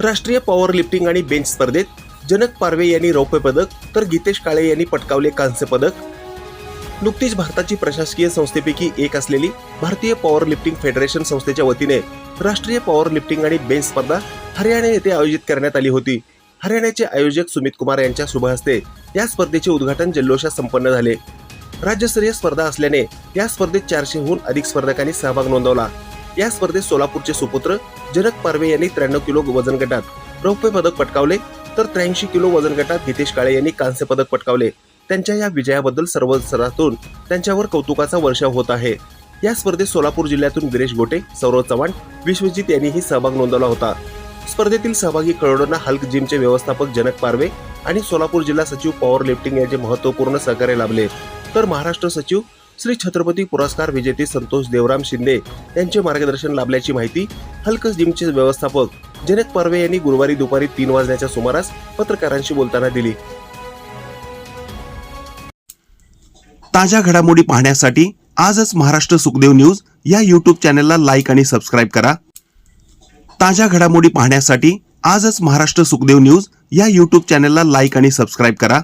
राष्ट्रीय power lifting आणि bench स्पर्धेत जनक पारवे यांनी रौप्य पदक तर गीतेश काळे यांनी पटकावले कांस्य पदक. नुकतीच भारताची प्रशासकीय संस्थेपैकी एक असलेली भारतीय पॉवर लिफ्टिंग फेडरेशन संस्थेच्या वतीने राष्ट्रीय पॉवर लिफ्टिंग आणि बेंच स्पर्धा हरियाणा येथे आयोजित करण्यात आली होती. हरियाणाचे आयोजक सुमित कुमार यांच्या शुभ हस्ते या स्पर्धेचे उद्घाटन जल्लोषात संपन्न झाले. राज्यस्तरीय स्पर्धा असल्याने या स्पर्धेत चारशेहून अधिक स्पर्धकांनी सहभाग नोंदवला. या स्पर्धेत सोलापूरचे सुपुत्र जनक पारवे यांनी त्र्याण्णव किलो वजन गटात रौप्य पदक पटकावले. तर त्र्याऐंशी किलो वजन गटात हितेश काळे यांनी कांस्य पदक पटकावले. त्यांच्या या विजयाबद्दल सर्व स्तरातून त्यांच्यावर कौतुकाचा वर्षाव होत आहे. या स्पर्धेत सोलापूर जिल्ह्यातून गिरीश गोटे सौरव चव्हाण विश्वजित यांनीही सहभाग नोंदवला होता. स्पर्धेतील सहभागी खेळाडूंना हल्क जिमचे व्यवस्थापक जनक पारवे आणि सोलापूर जिल्हा सचिव पॉवर लिफ्टिंग यांचे महत्त्वपूर्ण सहकार्य लाभले. तर महाराष्ट्र सचिव श्री छत्रपती पुरस्कार विजेते संतोष देवराम शिंदे यांचे मार्गदर्शन लाभल्याची माहिती हलकस जिमचे व्यवस्थापक जनक परवे यांनी गुरुवारी दुपारी तीन वाजण्याच्या सुमारास पत्रकारांशी बोलताना दिली. ताज्या घडामोडी पाहण्यासाठी आजच महाराष्ट्र सुखदेव न्यूज या यूट्यूब चॅनलला लाईक आणि सबस्क्राईब करा. ताज्या घडामोडी पाहण्यासाठी आजच महाराष्ट्र सुखदेव न्यूज या यूट्यूब चॅनलला लाईक आणि सबस्क्राईब करा.